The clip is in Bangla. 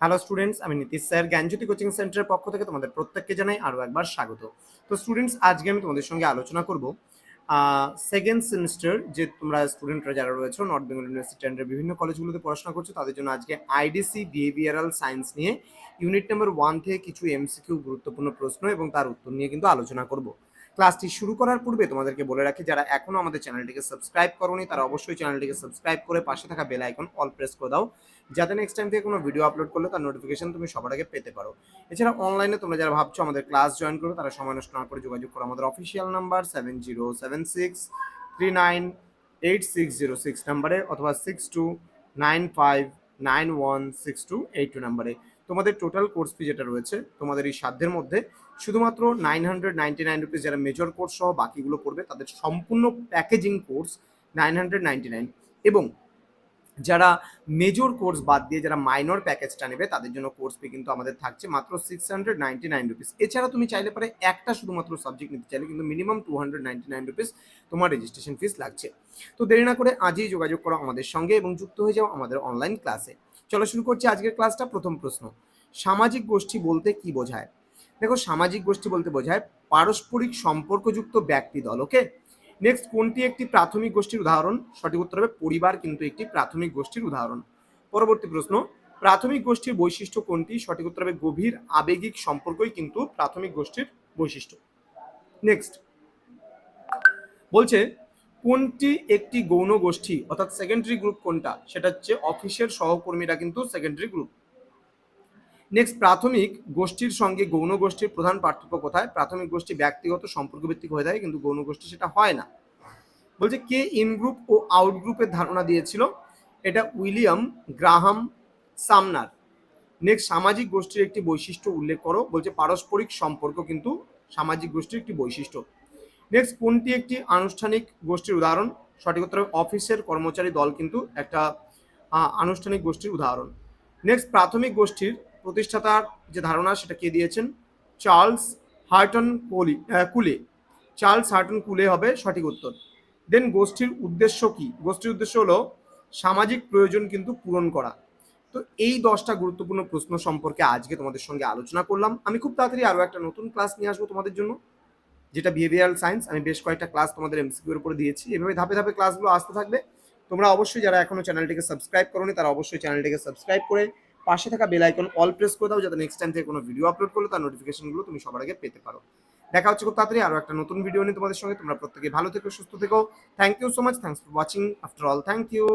হ্যালো স্টুডেন্টস আমি নীতিশ স্যার জ্ঞানজ্যোতি কোচিং সেন্টারের পক্ষ থেকে তোমাদের প্রত্যেককে জানাই আরও একবার স্বাগত। তো স্টুডেন্টস আজকে আমি তোমাদের সঙ্গে আলোচনা করব সেকেন্ড সেমিস্টার যে তোমরা স্টুডেন্টরা যারা রয়েছে নর্থ বেঙ্গল ইউনিভার্সিটি অ্যান্ডের বিভিন্ন কলেজগুলোতে পড়াশোনা করছ, তাদের জন্য আজকে আইডিসি বিহেভিয়ারাল সায়েন্স নিয়ে ইউনিট নাম্বার ওয়ান থেকে কিছু এমসিকিউ গুরুত্বপূর্ণ প্রশ্ন এবং তার উত্তর নিয়ে কিন্তু আলোচনা করব। ক্লাসটি শুরু করার পূর্বে তোমাদেরকে বলে রাখি, যারা এখনও আমাদের চ্যানেলটিকে সাবস্ক্রাইব করোনি, তারা অবশ্যই চ্যানেলটিকে সাবস্ক্রাইব করে পাশে থাকা বেল আইকন অল প্রেস করে দাও, যাতে নেক্সট টাইম থেকে কোনো ভিডিও আপলোড করলে তার নোটিফিকেশন তুমি সবার আগে পেতে পারো। এছাড়া অনলাইনে তোমরা যারা ভাবছ আমাদের ক্লাস জয়েন করবে, তারা সময় নষ্ট না করে যোগাযোগ করো। আমাদের official number seven zero seven six three nine eight six zero six নাম্বারে অথবা six two nine five nine one six two eight two নাম্বারে তোমাদের টোটাল কোর্স ফি যেটা রয়েছে, তোমাদের এই সাধ্যের মধ্যে শুধুমাত্র nine hundred ninety nine rupees যারা মেজর কোর্স সহ বাকিগুলো পড়বে, তাদের সম্পূর্ণ packaging course nine hundred ninety nine এবং যারা মেজর কোর্স বাদ দিয়ে যারা মাইনর প্যাকেজটা নেবে, তাদের জন্য কোর্স ফি কিন্তু আমাদের থাকছে মাত্র six hundred ninety nine rupees এছাড়া তুমি চাইলে পারে একটা শুধুমাত্র সাবজেক্ট নিতে চাইলে কিন্তু minimum two hundred ninety nine rupees তোমার রেজিস্ট্রেশন ফিস লাগছে। তো দেরি না করে আজই যোগাযোগ করো আমাদের সঙ্গে এবং যুক্ত হয়ে যাও আমাদের অনলাইন ক্লাসে চলো শুরু করছি আজকের ক্লাসটা প্রথম প্রশ্ন। সামাজিক গোষ্ঠী বলতে কি বোঝায়? দেখো, সামাজিক গোষ্ঠী বলতে বোঝায় পারস্পরিক সম্পর্কযুক্ত ব্যক্তি দল ওকে নেক্সট কোনটি একটি প্রাথমিক গোষ্ঠীর উদাহরণ? সঠিক উত্তর হবে পরিবার, কিন্তু একটি প্রাথমিক গোষ্ঠীর উদাহরণ। পরবর্তী প্রশ্ন, প্রাথমিক গোষ্ঠীর বৈশিষ্ট্য কোনটি? সঠিক উত্তর হবে গভীর, আবেগিক সম্পর্কই কিন্তু প্রাথমিক গোষ্ঠীর বৈশিষ্ট্য। নেক্সট বলছে কোনটি একটি গৌণ গোষ্ঠী, অর্থাৎ সেকেন্ডারি গ্রুপ কোনটা? সেটা হচ্ছে অফিসের সহকর্মীরা কিন্তু সেকেন্ডারি গ্রুপ নেক্সট প্রাথমিক গোষ্ঠীর সঙ্গে গৌণ গোষ্ঠীর প্রধান পার্থক্য কোথায়? প্রাথমিক গোষ্ঠী ব্যক্তিগত সম্পর্ক ভিত্তিক হয়ে থাকে, কিন্তু গৌণ গোষ্ঠী সেটা হয় না। বলছে, কে ইন গ্রুপ ও আউট গ্রুপের ধারণা দিয়েছিল? এটা উইলিয়াম গ্রাহাম সামনার। নেক্সট সামাজিক গোষ্ঠীর একটি বৈশিষ্ট্য উল্লেখ করো। বলছে, পারস্পরিক সম্পর্ক কিন্তু সামাজিক গোষ্ঠীর একটি বৈশিষ্ট্য। নেক্সট কোনটি একটি আনুষ্ঠানিক গোষ্ঠীর উদাহরণ? সঠিক উত্তর অফিসের কর্মচারী দল কিন্তু একটা আনুষ্ঠানিক গোষ্ঠীর উদাহরণ। নেক্সট প্রাথমিক গোষ্ঠীর প্রতিষ্ঠাতার যে ধারণা, সেটা কে দিয়েছেন? চার্লস হার্টন কোলি কুলে। চার্লস হার্টন কুলে হবে সঠিক উত্তর। দেন গোষ্ঠীর উদ্দেশ্য কি? গোষ্ঠীর উদ্দেশ্য হলো সামাজিক প্রয়োজন কিন্তু পূরণ করা। তো এই দশটা গুরুত্বপূর্ণ প্রশ্ন সম্পর্কে আজকে তোমাদের সঙ্গে আলোচনা করলাম। আমি খুব তাড়াতাড়ি আরও একটা নতুন ক্লাস নিয়ে আসব তোমাদের জন্য। যেটা বিহেভিয়ারাল সায়েন্স আমি বেশ কয়েকটা ক্লাস তোমাদের এমসিকিউর উপরে দিয়েছি। এভাবে ধাপে ধাপে ক্লাসগুলো আসতে থাকবে। তোমরা অবশ্যই যারা এখনও চ্যানেলটিকে সাবস্ক্রাইব করোনি, তারা অবশ্যই চ্যানেলটিকে সাবস্ক্রাইব করে পাশে থাকা বেল আইকন অল প্রেস করে দাও, যাতে নেক্সট টাইম থেকে কোনো ভিডিও আপলোড করলে তার নোটিফিকেশনগুলো তুমি সবার আগে পেতে পারো। দেখা হচ্ছে খুব তাড়াতাড়ি আরও একটা নতুন ভিডিও নিয়ে তোমাদের সঙ্গে। তোমরা প্রত্যেকে ভালো থেকো, সুস্থ থেকো। Thank you so much thanks for watching after all thank you